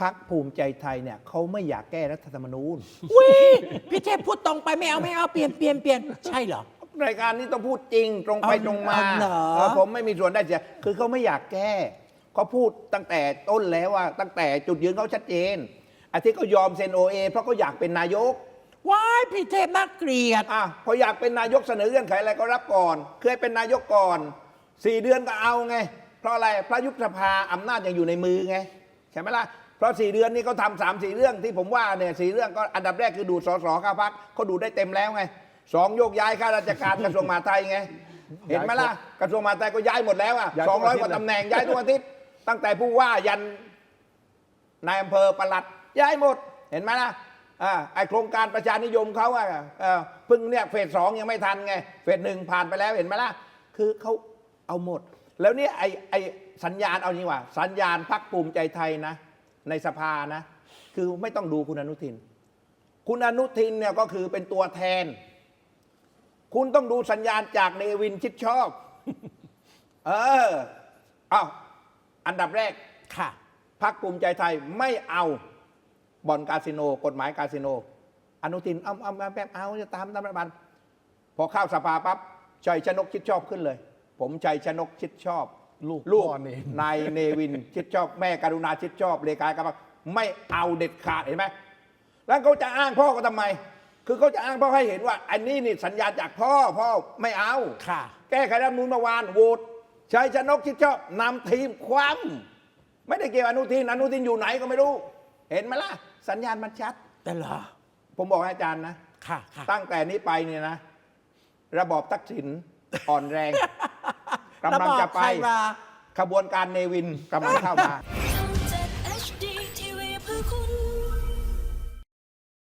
พักภูมิใจไทยเนี่ยเขาไม่อยากแก้รัฐธรรมนูญวิพี่เทพพูดตรงไปไม่เอาไม่เอาเปลี่ยนเปลี่ยนเปลี่ยนใช่เหรอ รายการนี้ต้องพูดจริงตรงไปเอาตรงมาเอาเหรอ เออผมไม่มีส่วนได้เสียคือเขาไม่อยากแก้เขาพูดตั้งแต่ต้นแล้วว่า ตั้งแต่จุดยืนเขาชัดเจนอาทิตย์เขายอมเซ็นโอเอเพราะเขาอยากเป็นนายกว้ายพี่เทพน่าเกลียด อะพออยากเป็นนายกเสนอเงื่อนไขอะไรก็รับก่อน เคยเป็นนายกก่อนสี่เดือนก็เอาไง เพราะอะไรพระยุบสภาอำนาจยังอยู่ในมือไงใช่ไหมล่ะ เพราะสี่เดือนนี้เขาทำสามสี่เรื่องที่ผมว่าเนี่ยสี่เรื่องก็อันดับแรกคือดูดสสเข้าพักเขาดูดได้เต็มแล้วไงสองโยกย้ายข้าราชการกระทรวงมหาดไทยไง เห็นไหมล่ะกระทรวงมหาดไทยก็ย้ายหมดแล้วอะย้ายสทุองกร้อยอาทิตย์กว่าเลยตำแหน่งย้ายทุกอาทิตย์ตั้งแต่ผู้ว่ายันนายอำเภอปลัดย้ายหมด เห็นไหมล่ะอ่าไอโครงการประชานิยมเขาอะเออเพิ่งเนี่ยเฟสสองยังไม่ทันไงเฟสหนึ่งผ่านไปแล้วเห็นไหมล่ะคือเขาเอาหมด แล้วเนี่ยไอไอสัญญาณเอานี้ว่า สัญญาณพักภูมิใจไทยนะ ในสภานะ คือไม่ต้องดูคุณอนุทิน คุณอนุทินเนี่ยก็คือเป็นตัวแทน คุณต้องดูสัญญาณจากเนวินชิดชอบ เออเอาอันดับแรกค่ะพักภูมิใจไทยไม่เอาบ่อนคาสิโน กฎหมายคาสิโน อนุทินเอาเอาเอาแบบเอาจะตามตามรัฐบาลพอเข้าสภาปั๊บชัยชนกชิดชอบขึ้นเลย ผมชัยชนกชิดชอบ ลูกลูกพ่อเนมนายเนวินชิดชอบแม่การุณาชิดชอบเลขากับไม่เอาเด็ดขาดเห็นไหมแล้วเขาจะอ้างพ่อก็ทำไม คือเขาจะอ้างพ่อให้เห็นว่า อันนี้นี่สัญญาจากพ่อพ่อไม่เอา ค่ะ แก้ไขรัฐธรรมนูลเมื่อวานโหวตชัยชนกชิดชอบนำทีมคว่ำไม่ได้เกี่ยวอนุทินอนุทินอยู่ไหนก็ไม่รู้ เห็นไหมล่ะ สัญญาณมันชัด แต่เหรอ ผมบอกให้อาจารย์นะ ค่ะ ค่ะ ตั้งแต่นี้ไปเนี่ยนะ ระบอบทักษิณอ่อนแรง กำลังจะไประบอบใครมาขบวนการเนวินกำลังเข้ามา